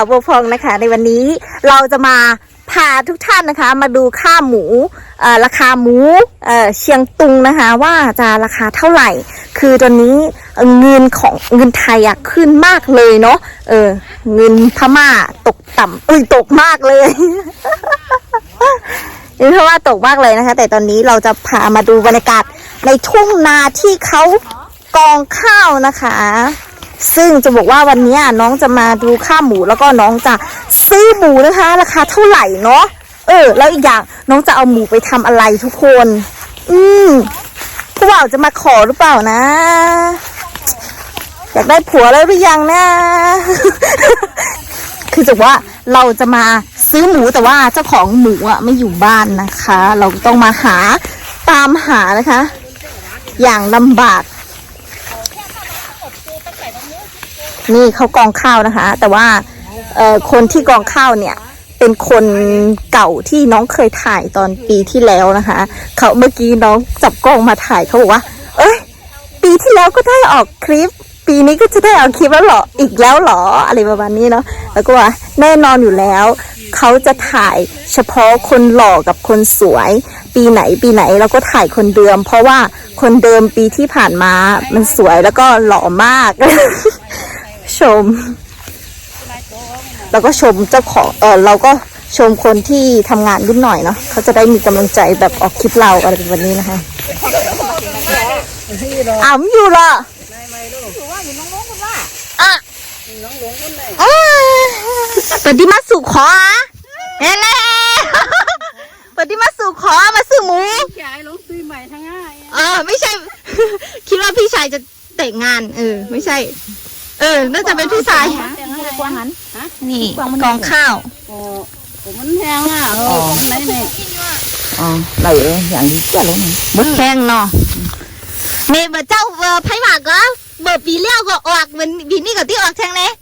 สาวบัวพองนะคะ ในวันนี้เราจะมาพาทุกท่านนะคะ มาดูค่าหมูราคาหมูเเชียงตุงนะคะ ว่าจะราคาเท่าไหร่ คือตอนนี้เงินของเงินไทยอะขึ้นมากเลยเนาะเออเงินพม่าตกต่ำอุ้ยตกมากเลยเงินพม่าตกมากเลยนะคะ แต่ตอนนี้เราจะพามาดูบรรยากาศในทุ่งนาที่เขากองข้าวนะคะ ซึ่งจะบอกว่าวันนี้น้องจะมาดูค่าหมูแล้วก็น้องจะซื้อหมูนะคะ ราคาเท่าไหร่เนาะเออ แล้วอีกอย่างน้องจะเอาหมูไปทำอะไรทุกคน อืมผู้บ่าวจะมาขอหรือเปล่านะ อยากได้ผัวแล้วหรือยังนะ คือจะว่าเราจะมาซื้อหมูแต่ว่าเจ้าของหมูอะไม่อยู่บ้านนะคะ เราต้องมาหาตามหานะคะ อย่างลำบาก นี่เขากองข้าวนะคะ แต่ว่าเอ่อคนที่กองข้าวเนี่ยเป็นคนเก่าที่น้องเคยถ่ายตอนปีที่แล้วนะคะเขาเมื่อกี้น้องจับกล้องมาถ่ายเขาบอกว่า เอ้ย ปีที่แล้วก็ได้ออกคลิป ปีนี้ก็จะได้ออกคลิปแล้วเหรออีกแล้วเหรออะไรประมาณนี้เนาะแล้วก็ว่าแน่นอนอยู่แล้วเขาจะถ่ายเฉพาะคนหล่อกับคนสวย ปีไหนปีไหนเราก็ถ่ายคนเดิม เพราะว่าคนเดิมปีที่ผ่านมามันสวยแล้วก็หล่อมาก ชม แล้วก็ชมเจ้าของเออเราก็ชมคนที่ทำงานนิดหน่อยเนาะเขาจะได้มีกำลังใจแบบออกคลิปเราอะไรแบบนี้นะคะอ้าวไม่อยู่เหรออะอ่าเปิดที่มาสู่ขออะเห็นแล้วเปิดที่มาสู่ขอมาซื้อหมูยายลงซื้อใหม่ทั้งง่ายเออไม่ใช่ คิดว่าพี่ชายจะแต่งงาน เออ ไม่ใช่ เออ น่าจะเป็นพี่ชายแต่งง่าย กว่าหันนี่กองข้าว โอ้ผมมันแพงอะเออไหนเนี่ยอ๋อไหนเอ้ยอย่างนี้แก่แล้วนี่บดแข้งเนาะเมย์เบอร์เจ้าเบอร์ไพ่หมากก็เบอร์ปีเลี้ยวก็ออกเหมือนปีนี้ก็ที่ออกแทงเลย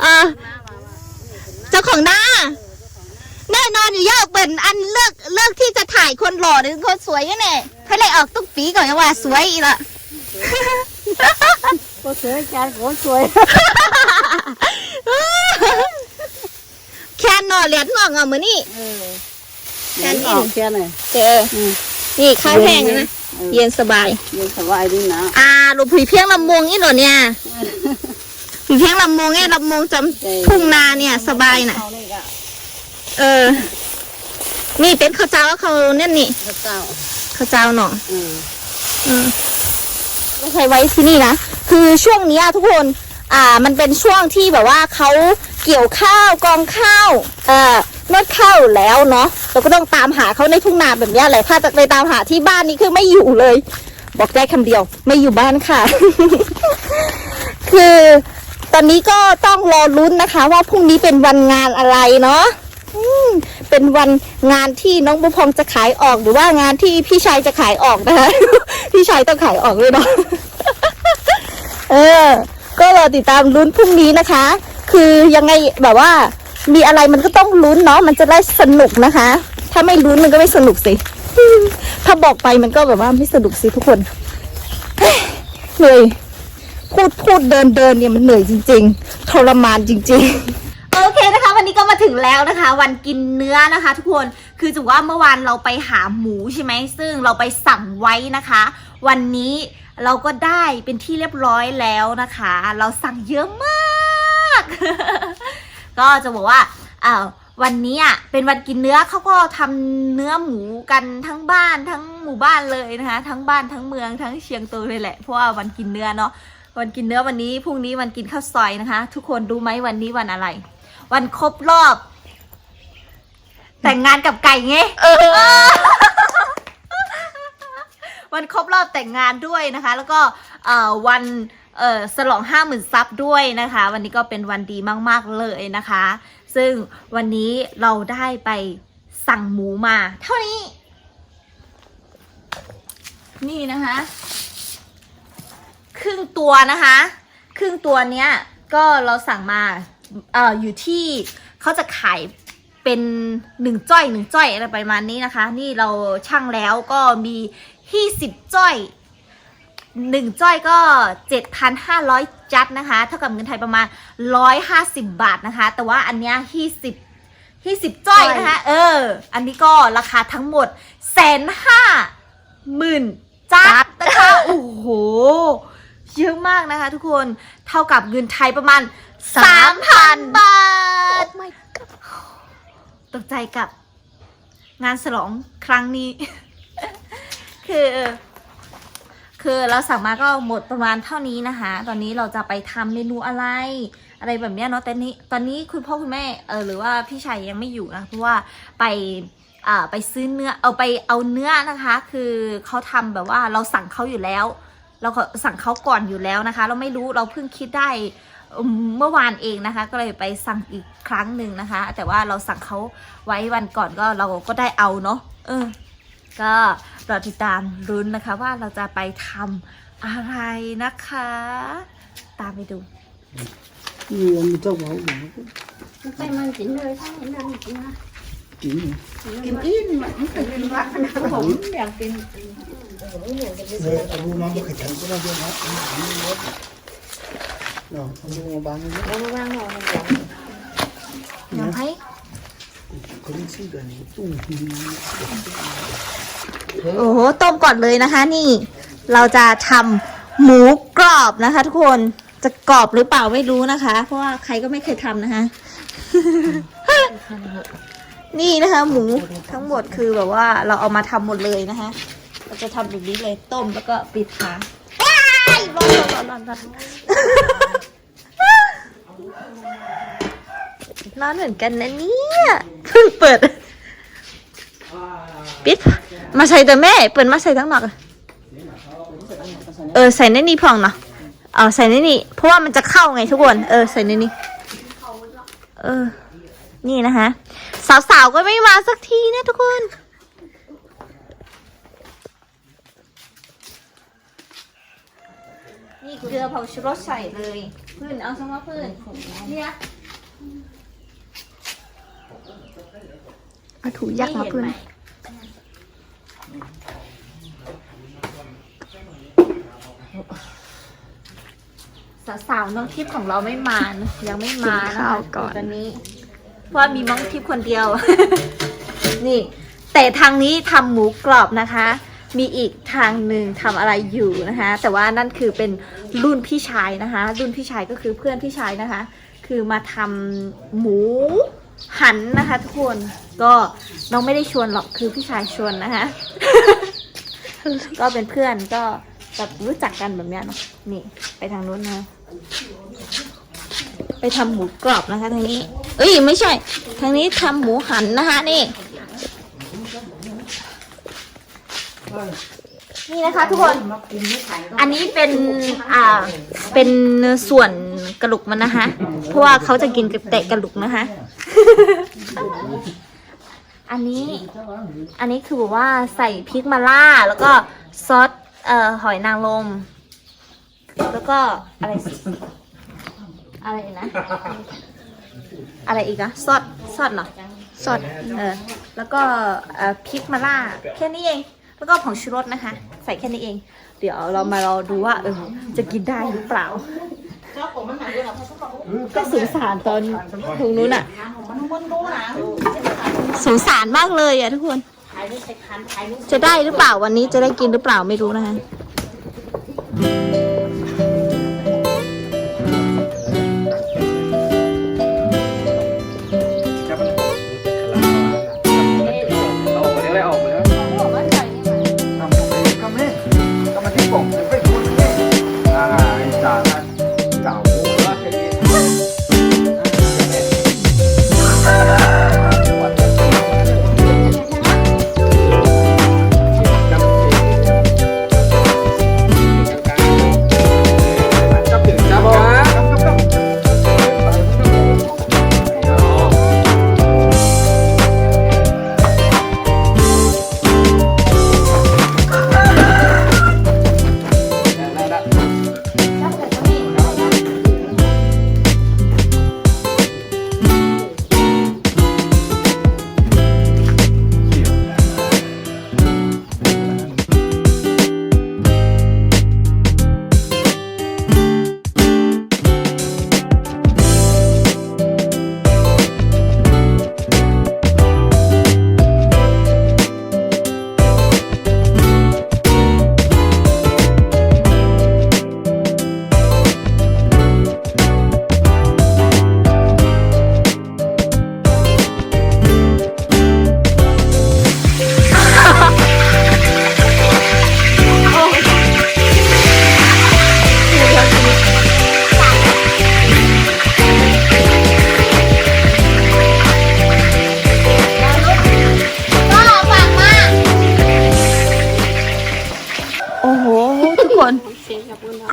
เออเจ้าของหน้าแน่นอนอยู่ยากเป็นอันเลิกเลิกที่จะถ่ายคนหล่อหรือคนสวยยังไงให้เลยออกทุกปีก่อนยังว่าสวยอีกละ ก็สวยจานก็สวยแค่นอนเหรียญงอกเอามือนี่เออแค่นี้แค่ไหนเจอนี่ข้าวแห้งนะเย็นสบายยังสบายดีนะอ่าหลูกผีเพียงลำมงนี่เหรอเนี่ยผีเพียงลำมงเนี่ยลำมงจำทุ่งนาเนี่ย สบายน่ะเขาเลยก็เออ นี่เป็นข้าวเจ้าเขาเนี่ยนี่พระเจ้าข้าวเจ้าหน่ออืมอืม ไม่ใช่ไว้ที่นี่นะ คือช่วงนี้ทุกคนอ่ามันเป็นช่วงที่แบบว่าเขาเกี่ยวข้าวกองข้าวเอ่อนวดข้าวแล้วเนาะเราก็ต้องตามหาเขาในทุ่งนาแบบนี้แหละถ้าจะไปตามหาที่บ้านนี่คือไม่อยู่เลย บอกได้คำเดียว ไม่อยู่บ้านค่ะ คือตอนนี้ก็ต้องรอลุ้นนะคะ ว่าพรุ่งนี้เป็นวันงานอะไรเนาะ เป็นวันงานที่น้องบุพองจะขายออกหรือว่างานที่พี่ชายจะขายออกนะคะ พี่ชายต้องขายออกด้วยเนาะเออ ก็รอติดตามลุ้นพรุ่งนี้นะคะ คือยังไงแบบว่า มีอะไรมันก็ต้องลุ้นเนาะมันจะได้สนุกนะคะ ถ้าไม่ลุ้นมันก็ไม่สนุกสิ ถ้าบอกไปมันก็แบบว่าไม่สนุกสิทุกคนเหนื่อยพูดพูดเดินเดินเนี่ยมันเหนื่อยจริง ๆ ทรมานจริง ๆ วันนี้ก็มาถึงแล้วนะคะ วันกินเนื้อนะคะ ทุกคนคือถือว่าเมื่อวานเราไปหาหมูใช่ไหมซึ่งเราไปสั่งไว้นะคะ วันนี้เราก็ได้เป็นที่เรียบร้อยแล้วนะคะ เราสั่งเยอะมาก ก็จะบอกว่าอ้าววันนี้อะเป็นวันกินเนื้อเขาก็ทำเนื้อหมูกันทั้งบ้านทั้งหมู่บ้านเลยนะคะ ทั้งบ้านทั้งเมืองทั้งเชียงตุงเลยแหละเพราะว่าวันกินเนื้อเนาะวันกินเนื้อวันนี้พรุ่งนี้วันกินข้าวซอยนะคะ ทุกคนรู้ไหมวันนี้วันอะไร วันครบรอบ แต่งงานกับไก่ไงวันครบรอบแต่งงานด้วยนะคะ แล้วก็เอ่อวันเอ่อฉลองห้าหมื่นซับด้วยนะคะ วันนี้ก็เป็นวันดีมาก ๆ เลยนะคะ ซึ่งวันนี้เราได้ไปสั่งหมูมา เท่านี้ นี่นะคะ ครึ่งตัวนะคะ ครึ่งตัวเนี้ยก็เราสั่งมา เอ่ออยู่ที่เขาจะขายเป็นหนึ่งจ้อยหนึ่งจ้อยอะไรประมาณนี้นะคะ นี่เราช่างแล้วก็มีที่สิบจ้อยหนึ่งจ้อยก็ 7,500 จัดนะคะ เท่ากับเงินไทยประมาณ 150 บาทนะคะ แต่ว่าอันเนี้ยที่สิบที่สิบจ้อยนะคะ เออ อันนี้ก็ราคาทั้งหมดแสนห้าหมื่นจัดนะคะ โอ้โห เยอะมากนะคะทุกคน เท่ากับเงินไทยประมาณ 3,000บาทตกใจกับงานฉลองครั้งนี้ คือ คือเราสั่งมาก็หมดประมาณเท่านี้นะคะ ตอนนี้เราจะไปทำเมนูอะไร อะไรแบบเนี้ยเนาะแต่นี้ ตอนนี้คุณพ่อคุณแม่เออหรือว่าพี่ชายยังไม่อยู่นะเพราะว่าไปอ่าไปซื้อเนื้อเอาไปเอาเนื้อนะคะ คือเขาทำแบบว่าเราสั่งเขาอยู่แล้ว เราก็สั่งเขาก่อนอยู่แล้วนะคะ เราไม่รู้เราเพิ่งคิดได้อืม เมื่อวานเองนะคะ ก็เลยไปสั่งอีกครั้งหนึ่งนะคะ แต่ว่าเราสั่งเขาไว้วันก่อนก็เราก็ได้เอาเนาะเออ ก็รอติดตามรุ้นนะคะ ว่าเราจะไปทำอะไรนะคะ ตามไปดูนี่มันเจ้าบ่าวบ่ไปมันกินเลยถ้าเห็นมันกินนะกินกินอิ่มมันเป็นวัดนะผมอยากกินเลยเอาลูกน้องมาขยันก็ได้ด้วยนะนะ เอาลูกมาบ้านนี้เอามาวางหน่อยอยากให้เขาไม่ซื้อกันตุ้งทีโอ้โหต้มก่อนเลยนะคะ นี่ เราจะทำหมูกรอบนะคะ ทุกคนจะกรอบหรือเปล่าไม่รู้นะคะ เพราะว่าใครก็ไม่เคยทำนะคะ นี่นะคะ หมูทั้งหมดคือแบบว่าเราเอามาทำหมดเลยนะคะ เราจะทำแบบนี้เลยต้มแล้วก็ปิดฝาว้ายร้อนร้อนร้อน ร้อนอนเหมือนกันนะเนี่ยเพิ่งเปิด ปิด มาใส่แต่แม่ เปิดมาใส่ทั้งหมดเออใส่ในนี้พองเนาะเอาใส่ในนี้เพราะว่ามันจะเข้าไงทุกคน เออใส่ในนี้เออ นี่นะคะสาวๆก็ไม่มาสักทีนะทุกคน นี่เก ลือผงชูรสใส่เลยพื้นเอาสมว่าพื้นเนี่ยเอาถูยักษ์มาพื้นสาวๆน้องทิพย์ของเราไม่มานะยังไม่มานะคะตอนนี้ เพราะว่ามีน้องทิพย์คนเดียว นี่ แต่ทางนี้ทำหมูกรอบนะคะ มีอีกทางหนึ่งทำอะไรอยู่นะคะ แต่ว่านั่นคือเป็นรุ่นพี่ชายนะคะ รุ่นพี่ชายก็คือเพื่อนพี่ชายนะคะ คือมาทำหมูหันนะคะทุกคนก็น้องไม่ได้ชวนหรอกคือพี่ชายชวนนะคะก็เป็นเพื่อนก็แบบรู้จักกันแบบเนี้ยเนาะนี่ ไปทางนู้นนะ ไปทำหมูกรอบนะคะทางนี้ เอ้ยไม่ใช่ ทางนี้ทำหมูหันนะคะนี่ นี่นะคะทุกคน อันนี้เป็นอ่าเป็นส่วนกระดูกมันนะคะ เพราะว่าเขาจะกินกับแต่กระดูกนะคะ อันนี้ อันนี้คือแบบว่าใส่พริกมาล่า แล้วก็ซอสเอ่อหอยนางรมแล้วก็อะไรอะไรนะ อะไรอีกอะซอสซอสเหรอซอสเออแล้วก็เอ่อพริกมาล่าแค่นี้เอง แล้วก็ผงชูรสนะคะ ใส่แค่นี้เอง เดี๋ยวเรามารอดูว่าเออจะกินได้หรือเปล่าก็สงสารตอนตรงนู้นอะสงสารมากเลยอะทุกคน จะได้หรือเปล่าวันนี้จะได้กินหรือเปล่าไม่รู้นะคะ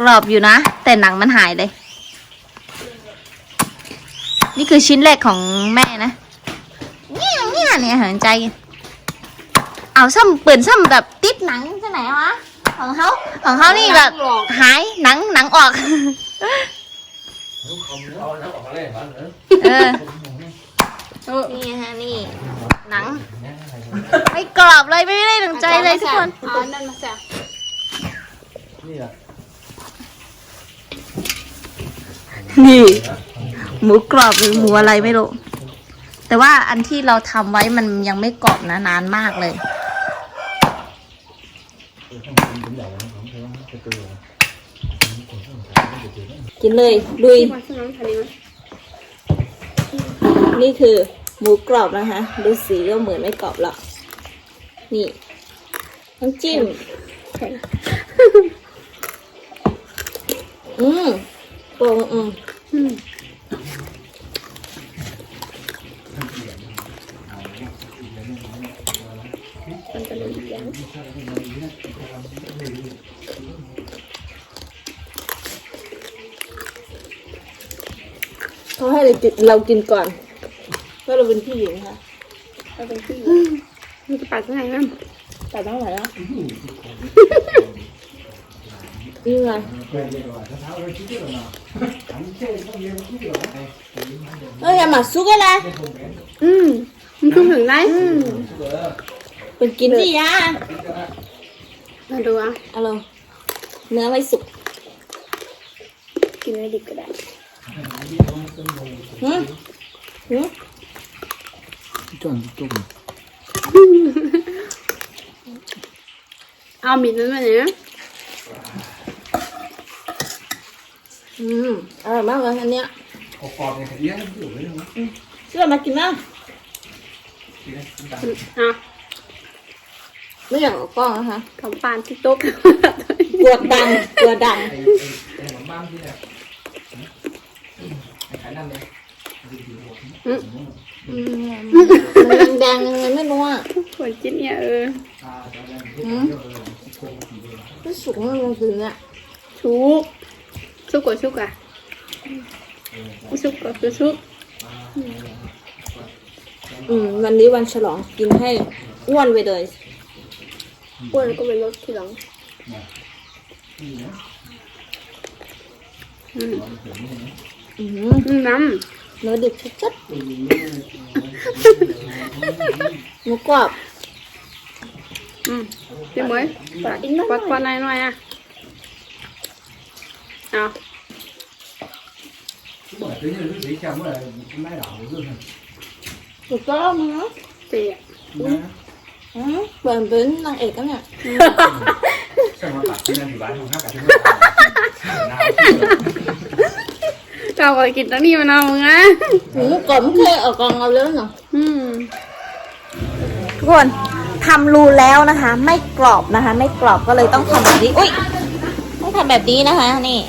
กรอบอยู่นะ แต่หนังมันหายเลย นี่คือชิ้นแรกของแม่นะเนี่ยเนี่ยเนี่ยหันใจ เอาซ้ำเปิดซ้ำแบบติดหนังที่ไหนวะของเขาของเขานี่แบบหายหนังหนังออกเออนี่ฮะนี่หนังไม่กรอบเลยไม่ได้ดังใจเลยทุกคนเอานั่นมาแซ่ นี่ หมูกรอบหรือหมูอะไรไม่รู้ แต่ว่าอันที่เราทำไว้มันยังไม่กรอบนะนานมากเลย กินเลยลุยมาช่วยน้องทะเลมั้ยนี่คือหมูกรอบนะคะ ดูสีก็เหมือนไม่กรอบหรอกนี่น้ำจิ้ม อืม ปรุงอืมอืมเขาให้เรากินเรากินก่อนเพราะเราเป็นผู้หญิงค่ะเราเป็นผู้หญิงมันจะปัดยังไงนั่นแต่ต้องไหนอะนี่ ไงเอ้ยอย่ามาซุกอะไรอืมมันคือถึงได้เป็นกินดิยะมาดูอะ เอาลงเนื้อไม่สุกกินไม่ดิบก็ได้หืมหืมเอามีดนั้นมาเนี่ยอืมอร่อยมากเลยอันเนี้ยกรอบๆเนี่ยเอี้ยอยู่เลยนะเชื่อมากินมั้งอะไม่อยากออกกล้องนะคะทำปานที่โต๊ะกวดดังกวดดังไอ้ไอ้หลังบ้านที่เนี่ยไอ้ขายนั่นเลยมันแดงๆยังไงไม่รู้อะขวดจิ้นเนี่ยเออหืมไม่สุกมากเลยถึงเนี่ยชุก ชุกกว่าชุกอะชุกก็คือชุกอืมวันนี้วันฉลองกินให้อ้วนไปเลยอ้วนก็เป็นรสทีหลังอืมอืมอืมน้เนื้อดิบชัดๆหมูกรอบำอืมเดี๋ยวไหมปัดปัดปัดหน่อยหน่อยอะ เอาเมื่อกี้เนี่ยสีแก้มเมื่อไหร่ไม่หลับเลยถูกต้องนะเจียอืมเปิดเป็นนางเอกกันเนี่ยใช่มาตัดที่นั่นอยู่บ้านของข้ากับที่เราก็กินตั้งนี้มานานมึงนะหมูกรอบไม่เคยออกกองเอาเลยเนาะอืมทุกคนทำรูแล้วนะคะ ไม่กรอบนะคะ ไม่กรอบก็เลยต้องทำแบบนี้ อุ้ยต้องทำแบบนี้นะคะ นี่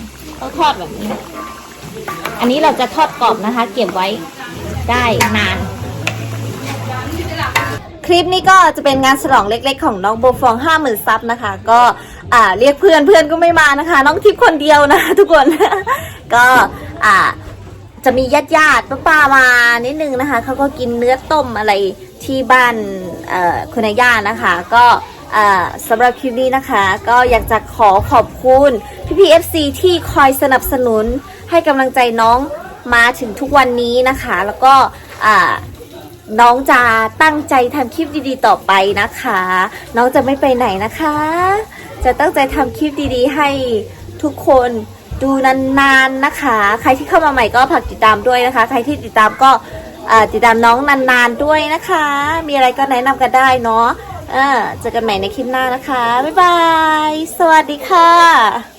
ต้องทอดแบบนี้ อันนี้เราจะทอดกรอบนะคะ เก็บไว้ได้นาน คลิปนี้ก็จะเป็นงานฉลองเล็ก ๆ ของน้องโบฟองห้าหมื่นซับนะคะ ก็อ่าเรียกเพื่อนเพื่อนก็ไม่มานะคะ น้องทิพย์คนเดียวนะทุกคน ก็อ่าจะมีญาติญาติๆป้าๆมานิดนึงนะคะเขาก็กินเนื้อต้มอะไรที่บ้านเอ่อคุณย่านะคะ ก็ สำหรับคลิปนี้นะคะ ก็อยากจะขอขอบคุณพี่พีเอฟซีที่คอยสนับสนุนให้กำลังใจน้องมาถึงทุกวันนี้นะคะ แล้วก็น้องจะตั้งใจทำคลิปดีๆ ต่อไปนะคะ น้องจะไม่ไปไหนนะคะ จะตั้งใจทำคลิปดีๆ ให้ทุกคนดูนานๆนะคะ ใครที่เข้ามาใหม่ก็ฝากติดตามด้วยนะคะ ใครที่ติดตามก็ติดตามน้องนานๆด้วยนะคะ มีอะไรก็แนะนำกันได้เนาะ เออเจอกันใหม่ในคลิปหน้านะคะ บ๊ายบาย สวัสดีค่ะ